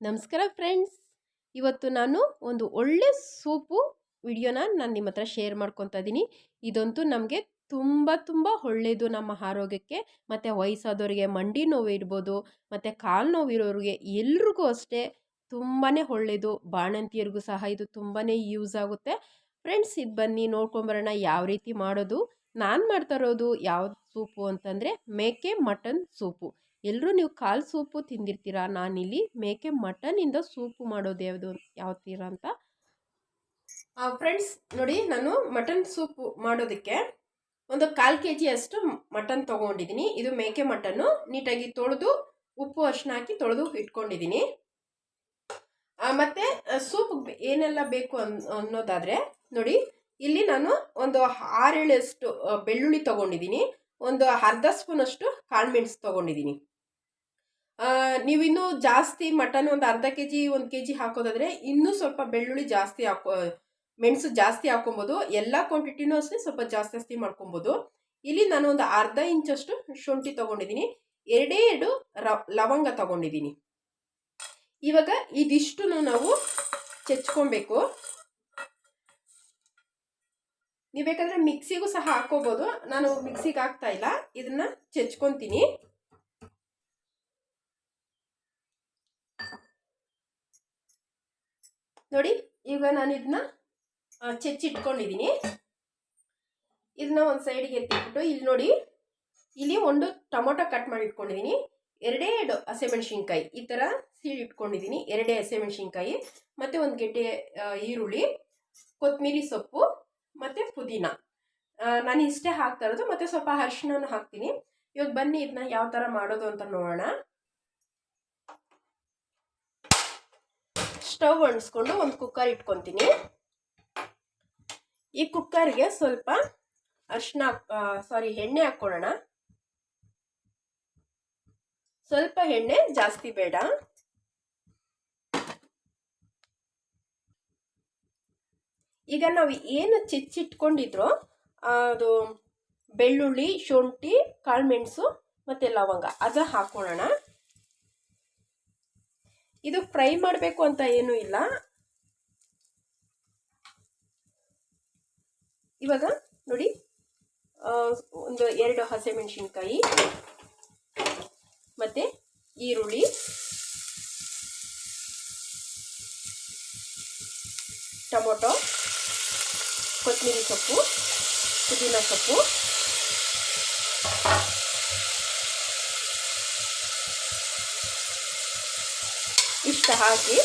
ನಮಸ್ಕಾರ ಫ್ರೆಂಡ್ಸ್. ಇವತ್ತು ನಾನು ಒಂದು ಒಳ್ಳೆ ಸೂಪು ವಿಡಿಯೋನ ನಾನು ನಿಮ್ಮ ಹತ್ರ ಶೇರ್ ಮಾಡ್ಕೊತಾ ಇದ್ದೀನಿ ಇದಂತೂ ನಮಗೆ ತುಂಬ ತುಂಬ ಒಳ್ಳೆಯದು ನಮ್ಮ ಆರೋಗ್ಯಕ್ಕೆ. ಮತ್ತು ವಯಸ್ಸಾದವರಿಗೆ ಮಂಡಿ ನೋವು ಇರ್ಬೋದು, ಮತ್ತು ಕಾಲು ನೋವು ಇರೋರಿಗೆ ಎಲ್ರಿಗೂ ಅಷ್ಟೇ ತುಂಬಾ ಒಳ್ಳೆಯದು ಬಾಣಂತಿಯರಿಗೂ ಸಹ ಇದು ತುಂಬಾ ಯೂಸ್ ಆಗುತ್ತೆ. ಫ್ರೆಂಡ್ಸ್, ಇದು ಬನ್ನಿ ನೋಡ್ಕೊಂಬರೋಣ ಯಾವ ರೀತಿ ಮಾಡೋದು. ನಾನು ಮಾಡ್ತಾ ಇರೋದು ಯಾವ ಸೂಪು ಅಂತಂದರೆ, ಮೇಕೆ ಮಟನ್ ಸೂಪು. ಎಲ್ಲರೂ ನೀವು ಕಾಲು ಸೂಪು ತಿಂದಿರ್ತೀರಾ? ನಾನಿಲ್ಲಿ ಮೇಕೆ ಮಟನಿಂದ ಸೂಪು ಮಾಡೋದು ಯಾವುದು ಯಾವ ತೀರ ಅಂತ. ಫ್ರೆಂಡ್ಸ್ ನೋಡಿ ನಾನು ಮಟನ್ ಸೂಪು ಮಾಡೋದಕ್ಕೆ ಒಂದು ಕಾಲು ಕೆ ಜಿ ಅಷ್ಟು ಮಟನ್ ತೊಗೊಂಡಿದ್ದೀನಿ. ಇದು ಮೇಕೆ ಮಟನ್ನು ನೀಟಾಗಿ ತೊಳೆದು ಉಪ್ಪು ಅರ್ಶಿನ ಹಾಕಿ ತೊಳೆದು ಇಟ್ಕೊಂಡಿದ್ದೀನಿ. ಮತ್ತು ಸೂಪ್ ಏನೆಲ್ಲ ಬೇಕು ಅನ್, ಅನ್ನೋದಾದರೆ ನೋಡಿ ಇಲ್ಲಿ ನಾನು ಒಂದು ಆರೇಳಷ್ಟು ಬೆಳ್ಳುಳ್ಳಿ ತೊಗೊಂಡಿದ್ದೀನಿ. ಒಂದು ಅರ್ಧ ಸ್ಪೂನಷ್ಟು ಕಾಳುಮೆಣಸು ತೊಗೊಂಡಿದ್ದೀನಿ. ನೀವಿನ್ನೂ ಜಾಸ್ತಿ ಮಟನ್ ಒಂದು ಅರ್ಧ ಕೆ ಜಿ ಒಂದು ಕೆ ಜಿ ಹಾಕೋದಾದರೆ ಇನ್ನೂ ಸ್ವಲ್ಪ ಬೆಳ್ಳುಳ್ಳಿ ಜಾಸ್ತಿ ಹಾಕೋ, ಮೆಣಸು ಜಾಸ್ತಿ ಹಾಕೊಬೋದು ಎಲ್ಲ ಕ್ವಾಂಟಿಟಿನೂ ಅಷ್ಟೇ ಸ್ವಲ್ಪ ಜಾಸ್ತಿ ಜಾಸ್ತಿ ಮಾಡ್ಕೊಬೋದು. ಇಲ್ಲಿ ನಾನು ಒಂದು ಅರ್ಧ ಇಂಚಷ್ಟು ಶುಂಠಿ ತೊಗೊಂಡಿದ್ದೀನಿ. ಎರಡೇ ಎರಡು ಲವಂಗ ತಗೊಂಡಿದ್ದೀನಿ. ಇವಾಗ ಇದಿಷ್ಟು ನಾವು ಚೆಚ್ಕೊಬೇಕು. ನೀವು ಬೇಕಾದ್ರೆ ಮಿಕ್ಸಿಗೂ ಸಹ ಹಾಕೋಬೋದು ನಾನು ಮಿಕ್ಸಿಗೆ ಹಾಕ್ತಾ ಇಲ್ಲ. ಇದನ್ನ ಚೆಚ್ಕೊತೀನಿ. ನೋಡಿ, ಈಗ ನಾನು ಇದನ್ನ ಚೆಚ್ಚಿಟ್ಕೊಂಡಿದ್ದೀನಿ ಇದನ್ನ ಒಂದು ಸೈಡ್ಗೆ ಎತ್ತಿಟ್ಬಿಟ್ಟು, ಇಲ್ಲಿ ನೋಡಿ, ಇಲ್ಲಿ ಒಂದು ಟೊಮೊಟೊ ಕಟ್ ಮಾಡಿ ಇಟ್ಕೊಂಡಿದ್ದೀನಿ ಎರಡೇ ಎರಡು ಹಸಿಮೆಣ್ಸಿನ್ಕಾಯಿ ಈ ಥರ ಸೀಳು ಇಟ್ಕೊಂಡಿದ್ದೀನಿ ಎರಡೇ ಹಸಿಮೆಣ್ಸಿನ್ಕಾಯಿ ಮತ್ತು ಒಂದು ಗೆಡ್ಡೆ ಈರುಳ್ಳಿ ಕೊತ್ತಂಬರಿ ಸೊಪ್ಪು, ಮತ್ತು ಪುದೀನ. ನಾನು ಇಷ್ಟೇ ಹಾಕ್ತಾ ಇರೋದು, ಮತ್ತು ಸ್ವಲ್ಪ ಅರಿಶಿನೂ ಹಾಕ್ತೀನಿ. ಇವಾಗ ಬನ್ನಿ, ಇದನ್ನ ಯಾವ ಥರ ಮಾಡೋದು ಅಂತ ನೋಡೋಣ. ಸ್ಟವ್ ಒಣಸ್ಕೊಂಡು ಒಂದು ಕುಕ್ಕರ್ ಇಟ್ಕೊತೀನಿ. ಈ ಕುಕ್ಕರ್ಗೆ ಸ್ವಲ್ಪ ಅರ್ಶಿನ ಸಾರಿ ಎಣ್ಣೆ ಹಾಕ್ಕೊಳ್ಳೋಣ ಸ್ವಲ್ಪ ಎಣ್ಣೆ ಜಾಸ್ತಿ ಬೇಡ. ಈಗ ನಾವು ಏನು ಚಿಚ್ಚಿಟ್ಕೊಂಡಿದ್ರೋ ಅದು ಬೆಳ್ಳುಳ್ಳಿ, ಶುಂಠಿ ಕಾಳುಮೆಣಸು ಮತ್ತು ಲವಂಗ, ಅದು ಹಾಕೊಳ್ಳೋಣ ಇದು ಫ್ರೈ ಮಾಡಬೇಕು ಅಂತ ಏನೂ ಇಲ್ಲ. ಇವಾಗ ನೋಡಿ ಒಂದು ಎರಡು ಹಸಿಮೆಣಸಿನ್ಕಾಯಿ, ಮತ್ತು ಈರುಳ್ಳಿ, ಟೊಮೊಟೊ, ಕೊತ್ತಂಬರಿ ಸೊಪ್ಪು, ಪುದೀನ ಸೊಪ್ಪು. ಹಾಕಿ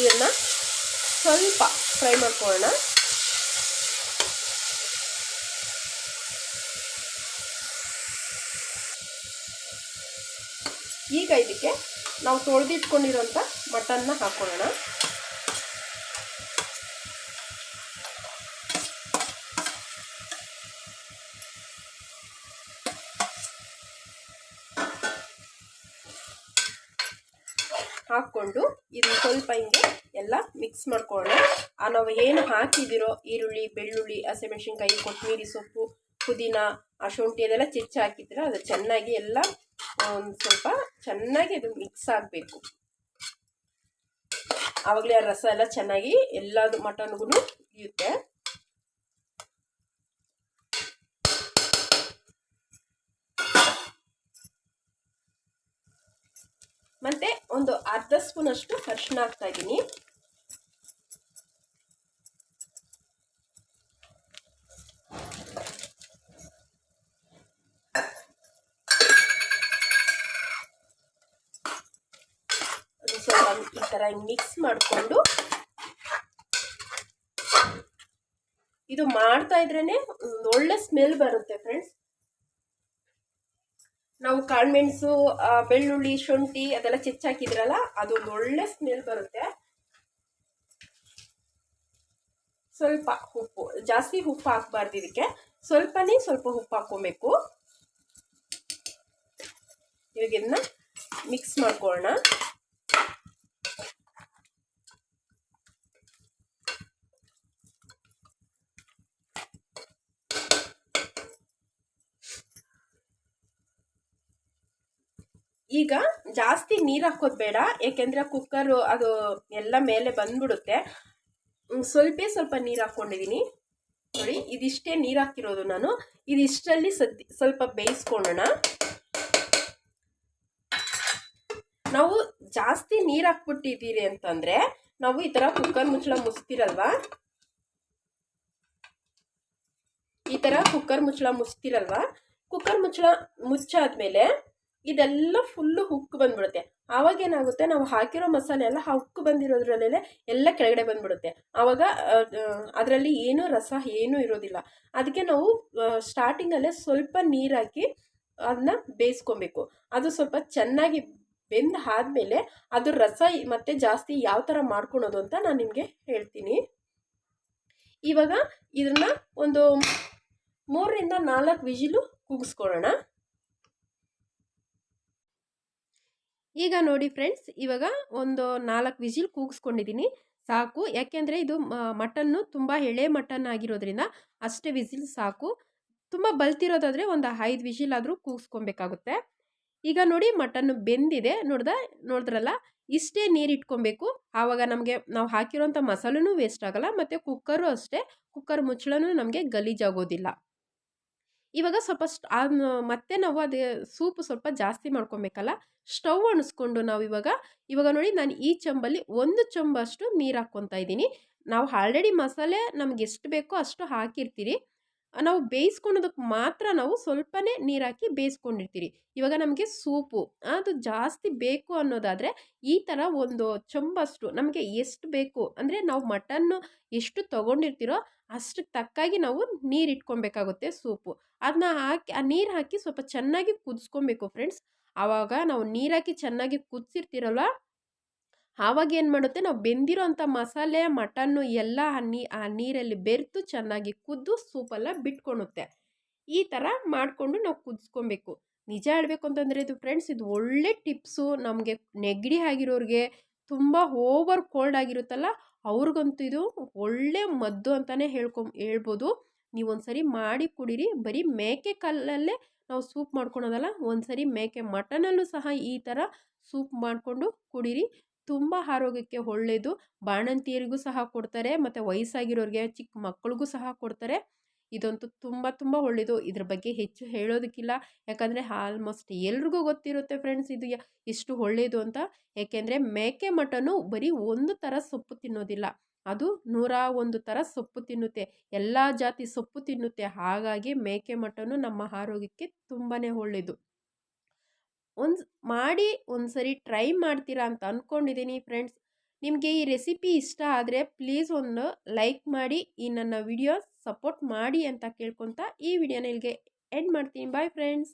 ಇದನ್ನು ಸ್ವಲ್ಪ ಫ್ರೈ ಮಾಡ್ಕೊಳ್ಳೋಣ. ಈಗ ಇದಕ್ಕೆ ನಾವು ತೊಳೆದಿಟ್ಕೊಂಡಿರೋಂಥ ಮಟನ್ನ ಹಾಕೊಳ್ಳೋಣ. ಹಾಕ್ಕೊಂಡು ಇದು ಸ್ವಲ್ಪ ಹಿಂಗೆ ಎಲ್ಲ ಮಿಕ್ಸ್ ಮಾಡ್ಕೊಳ್ಳೋಣ. ಆ ನಾವು ಏನು ಹಾಕಿದಿರೋ ಈರುಳ್ಳಿ, ಬೆಳ್ಳುಳ್ಳಿ, ಹಸಿಮೆಣ್ಸಿನ್ಕಾಯಿ, ಕೊತ್ತಂಬರಿ ಸೊಪ್ಪು, ಪುದೀನ, ಆ ಶುಂಠಿ ಅದೆಲ್ಲ ಚಿಚ್ಚ ಹಾಕಿದ್ರೆ ಅದು ಚೆನ್ನಾಗಿ ಎಲ್ಲ ಒಂದು ಸ್ವಲ್ಪ ಚೆನ್ನಾಗಿ ಅದು ಮಿಕ್ಸ್ ಆಗಬೇಕು. ಆವಾಗಲೇ ರಸ ಎಲ್ಲ ಚೆನ್ನಾಗಿ ಎಲ್ಲದು ಮಟನ್ಗೂ ಇರುತ್ತೆ. ಮತ್ತೆ ಒಂದು ಅರ್ಧ ಸ್ಪೂನ್ ಅಷ್ಟು ಅರಿಶಿನ ಹಾಕ್ತಾ ಇದ್ದೀನಿ. ಸ್ವಲ್ಪ ಈ ಥರ ಮಿಕ್ಸ್ ಮಾಡಿಕೊಂಡು ಇದು ಮಾಡ್ತಾ ಇದ್ರೇನೆ ಒಂದು ಒಳ್ಳೆ ಸ್ಮೆಲ್ ಬರುತ್ತೆ ಫ್ರೆಂಡ್ಸ್ ನಾವು ಕಾಳುಮೆಣಸು ಬೆಳ್ಳುಳ್ಳಿ, ಶುಂಠಿ ಅದೆಲ್ಲ ಚೆಚ್ಚಾಕಿದ್ರಲ್ಲ ಅದೊಂದು ಒಳ್ಳೆ ಸ್ಮೆಲ್ ಬರುತ್ತೆ. ಸ್ವಲ್ಪ ಉಪ್ಪು, ಜಾಸ್ತಿ ಉಪ್ಪು ಹಾಕ್ಬಾರ್ದು ಇದಕ್ಕೆ. ಸ್ವಲ್ಪನೇ ಸ್ವಲ್ಪ ಉಪ್ಪು ಹಾಕ್ಕೊಬೇಕು. ಇವಾಗ ಇದನ್ನ ಮಿಕ್ಸ್ ಮಾಡ್ಕೊಳ್ಳೋಣ. ಈಗ ಜಾಸ್ತಿ ನೀರು ಹಾಕೋದು ಬೇಡ ಏಕೆಂದರೆ ಕುಕ್ಕರು ಅದು ಎಲ್ಲ ಮೇಲೆ ಬಂದ್ಬಿಡುತ್ತೆ. ಸ್ವಲ್ಪ ಸ್ವಲ್ಪೇ ನೀರು ಹಾಕ್ಕೊಂಡಿದ್ದೀನಿ ನೋಡಿ, ಇದಿಷ್ಟೇ ನೀರು ಹಾಕಿರೋದು ನಾನು. ಇದಿಷ್ಟರಲ್ಲಿ ಸದ್ಯ ಸ್ವಲ್ಪ ಬೇಯಿಸ್ಕೊಳ್ಳೋಣ. ನಾವು ಜಾಸ್ತಿ ನೀರು ಹಾಕ್ಬಿಟ್ಟಿದ್ದೀರಿ ಅಂತಂದರೆ ನಾವು ಈ ಥರ ಕುಕ್ಕರ್ ಮುಚ್ಚಳ ಮುಚ್ತಿರಲ್ವಾ? ಈ ಥರ ಕುಕ್ಕರ್ ಮುಚ್ಚಳ ಮುಚ್ತಿರಲ್ವಾ? ಕುಕ್ಕರ್ ಮುಚ್ಚಳ ಮುಚ್ಚಾದ್ಮೇಲೆ ಇದೆಲ್ಲ ಫುಲ್ಲು ಹುಕ್ ಬಂದ್ಬಿಡುತ್ತೆ. ಆವಾಗ ಏನಾಗುತ್ತೆ, ನಾವು ಹಾಕಿರೋ ಮಸಾಲೆ ಎಲ್ಲ ಆ ಬಂದಿರೋದ್ರಲ್ಲೇ ಎಲ್ಲ ಕೆಳಗಡೆ ಬಂದ್ಬಿಡುತ್ತೆ. ಆವಾಗ ಅದರಲ್ಲಿ ಏನೂ ರಸ ಏನೂ ಇರೋದಿಲ್ಲ. ಅದಕ್ಕೆ ನಾವು ಸ್ಟಾರ್ಟಿಂಗಲ್ಲೇ ಸ್ವಲ್ಪ ನೀರು ಹಾಕಿ ಅದನ್ನ ಬೇಯಿಸ್ಕೊಬೇಕು. ಅದು ಸ್ವಲ್ಪ ಚೆನ್ನಾಗಿ ಬೆಂದ ಆದಮೇಲೆ ಅದು ರಸ ಮತ್ತೆ ಜಾಸ್ತಿ ಯಾವ ಥರ ಮಾಡ್ಕೊಳೋದು ಅಂತ ನಾನು ನಿಮಗೆ ಹೇಳ್ತೀನಿ. ಇವಾಗ ಇದನ್ನ ಒಂದು ಮೂರರಿಂದ ನಾಲ್ಕು ವಿಜಿಲು ಕೂಗಿಸ್ಕೊಳ್ಳೋಣ. ಈಗ ನೋಡಿ ಫ್ರೆಂಡ್ಸ್, ಇವಾಗ ಒಂದು ನಾಲ್ಕು ವಿಜಿಲ್ ಕೂಗಿಸ್ಕೊಂಡಿದ್ದೀನಿ. ಸಾಕು. ಯಾಕೆಂದರೆ ಇದು ಮಟನ್ನು ತುಂಬ ಎಳೆ ಮಟನ್ ಆಗಿರೋದ್ರಿಂದ ಅಷ್ಟೇ ವಿಜಿಲ್ ಸಾಕು. ತುಂಬ ಬಲ್ತಿರೋದಾದರೆ ಒಂದು ಐದು ವಿಜಿಲ್ ಆದರೂ ಕೂಗಿಸ್ಕೊಬೇಕಾಗುತ್ತೆ. ಈಗ ನೋಡಿ ಮಟನ್ನು ಬೆಂದಿದೆ. ನೋಡ್ದ, ನೋಡಿದ್ರಲ್ಲ? ಇಷ್ಟೇ ನೀರು ಇಟ್ಕೊಬೇಕು. ಆವಾಗ ನಮಗೆ ನಾವು ಹಾಕಿರೋಂಥ ಮಸಾಲೂ ವೇಸ್ಟ್ ಆಗೋಲ್ಲ. ಮತ್ತು ಕುಕ್ಕರು ಅಷ್ಟೇ. ಕುಕ್ಕರ್ ಮುಚ್ಚಳನೂ ನಮಗೆ ಗಲೀಜಾಗೋದಿಲ್ಲ. ಇವಾಗ ಸ್ವಲ್ಪ ಮತ್ತೆ ನಾವು ಅದೇ ಸೂಪ್ ಸ್ವಲ್ಪ ಜಾಸ್ತಿ ಮಾಡ್ಕೊಬೇಕಲ್ಲ? ಸ್ಟವ್ ಅಣಿಸ್ಕೊಂಡು ನಾವು ಇವಾಗ ಇವಾಗ ನೋಡಿ ನಾನು ಈ ಚಂಬಲ್ಲಿ ಒಂದು ಚಂಬಷ್ಟು ನೀರು ಹಾಕ್ಕೊತಾ ಇದ್ದೀನಿ. ನಾವು ಆಲ್ರೆಡಿ ಮಸಾಲೆ ನಮ್ಗೆ ಎಷ್ಟು ಬೇಕೋ ಅಷ್ಟು ಹಾಕಿರ್ತೀರಿ. ನಾವು ಬೇಯಿಸ್ಕೊಳೋದಕ್ಕೆ ಮಾತ್ರ ನಾವು ಸ್ವಲ್ಪನೇ ನೀರಾಕಿ ಬೇಯಿಸ್ಕೊಂಡಿರ್ತೀರಿ. ಇವಾಗ ನಮಗೆ ಸೂಪು, ಅದು ಜಾಸ್ತಿ ಬೇಕು ಅನ್ನೋದಾದರೆ ಈ ಥರ ಒಂದು ಚೊಂಬಷ್ಟು ನಮಗೆ ಎಷ್ಟು ಬೇಕು ಅಂದರೆ ನಾವು ಮಟನ್ನು ಎಷ್ಟು ತೊಗೊಂಡಿರ್ತೀರೋ ಅಷ್ಟಕ್ಕೆ ತಕ್ಕಾಗಿ ನಾವು ನೀರು ಇಟ್ಕೊಬೇಕಾಗುತ್ತೆ ಸೂಪು. ಅದನ್ನ ಹಾಕಿ, ಆ ನೀರು ಹಾಕಿ ಸ್ವಲ್ಪ ಚೆನ್ನಾಗಿ ಕುದಿಸ್ಕೊಬೇಕು ಫ್ರೆಂಡ್ಸ್. ಆವಾಗ ನಾವು ನೀರಾಕಿ ಚೆನ್ನಾಗಿ ಕುದಿಸಿರ್ತೀರಲ್ವ? ಆವಾಗ ಏನು ಮಾಡುತ್ತೆ? ನಾವು ಬೆಂದಿರೋ ಅಂಥ ಮಸಾಲೆ, ಮಟನ್ನು ಎಲ್ಲ ಆ ನೀ, ಆ ನೀರಲ್ಲಿ ಬೆರೆತು ಚೆನ್ನಾಗಿ ಕುದ್ದು ಸೂಪೆಲ್ಲ ಬಿಟ್ಕೊಳುತ್ತೆ ಈ ಥರ ಮಾಡಿಕೊಂಡು ನಾವು ಕುದಿಸ್ಕೊಬೇಕು. ನಿಜ ಹೇಳಬೇಕು ಅಂತಂದರೆ ಇದು ಫ್ರೆಂಡ್ಸ್ ಇದು ಒಳ್ಳೆ ಟಿಪ್ಸು. ನಮಗೆ ನೆಗಡಿ ಆಗಿರೋರಿಗೆ ತುಂಬ ಓವರ್ ಕೋಲ್ಡ್ ಆಗಿರುತ್ತಲ್ಲ, ಅವ್ರಿಗಂತೂ ಇದು ಒಳ್ಳೆ ಮದ್ದು ಅಂತಲೇ ಹೇಳ್ಕೊ, ಹೇಳ್ಬೋದು. ನೀವು ಒಂದು ಮಾಡಿ ಕುಡೀರಿ. ಬರೀ ಮೇಕೆ ಕಲ್ಲಲ್ಲೇ ನಾವು ಸೂಪ್ ಮಾಡ್ಕೊಳೋದಲ್ಲ ಒಂದು ಸರಿ ಮೇಕೆ ಮಟನಲ್ಲೂ ಸಹ ಈ ಥರ ಸೂಪ್ ಮಾಡಿಕೊಂಡು ಕುಡೀರಿ. ತುಂಬ ಆರೋಗ್ಯಕ್ಕೆ ಒಳ್ಳೆಯದು ಬಾಣಂತಿಯರಿಗೂ ಸಹ ಕೊಡ್ತಾರೆ, ಮತ್ತು ವಯಸ್ಸಾಗಿರೋರಿಗೆ, ಚಿಕ್ಕ ಮಕ್ಕಳಿಗೂ ಸಹ ಕೊಡ್ತಾರೆ. ಇದಂತೂ ತುಂಬ ತುಂಬ ಒಳ್ಳೆಯದು ಇದ್ರ ಬಗ್ಗೆ ಹೆಚ್ಚು ಹೇಳೋದಕ್ಕಿಲ್ಲ. ಯಾಕಂದರೆ ಆಲ್ಮೋಸ್ಟ್ ಎಲ್ರಿಗೂ ಗೊತ್ತಿರುತ್ತೆ ಫ್ರೆಂಡ್ಸ್ ಇದು ಎಷ್ಟು ಒಳ್ಳೆಯದು ಅಂತ. ಯಾಕೆಂದರೆ ಮೇಕೆ ಮಟನು ಬರೀ ಒಂದು ಥರ ಸೊಪ್ಪು ತಿನ್ನೋದಿಲ್ಲ. ಅದು ನೂರ ಒಂದು ಥರ ಸೊಪ್ಪು ತಿನ್ನುತ್ತೆ. ಎಲ್ಲ ಜಾತಿ ಸೊಪ್ಪು ತಿನ್ನುತ್ತೆ. ಹಾಗಾಗಿ ಮೇಕೆ ಮಟನು ನಮ್ಮ ಆರೋಗ್ಯಕ್ಕೆ ತುಂಬಾ ಒಳ್ಳೆಯದು ಒಂದು ಮಾಡಿ ಒಂದು ಸರಿ ಟ್ರೈ ಮಾಡ್ತೀರಾ ಅಂತ ಅಂದ್ಕೊಂಡಿದ್ದೀನಿ ಫ್ರೆಂಡ್ಸ್. ನಿಮಗೆ ಈ ರೆಸಿಪಿ ಇಷ್ಟ ಆದರೆ ಪ್ಲೀಸ್ ಒಂದು ಲೈಕ್ ಮಾಡಿ, ಈ ನನ್ನ ವಿಡಿಯೋ ಸಪೋರ್ಟ್ ಮಾಡಿ ಅಂತ ಕೇಳ್ಕೊತ ಈ ವಿಡಿಯೋನ ಇಲ್ಲಿಗೆ ಎಂಡ್ ಮಾಡ್ತೀನಿ. Bye friends.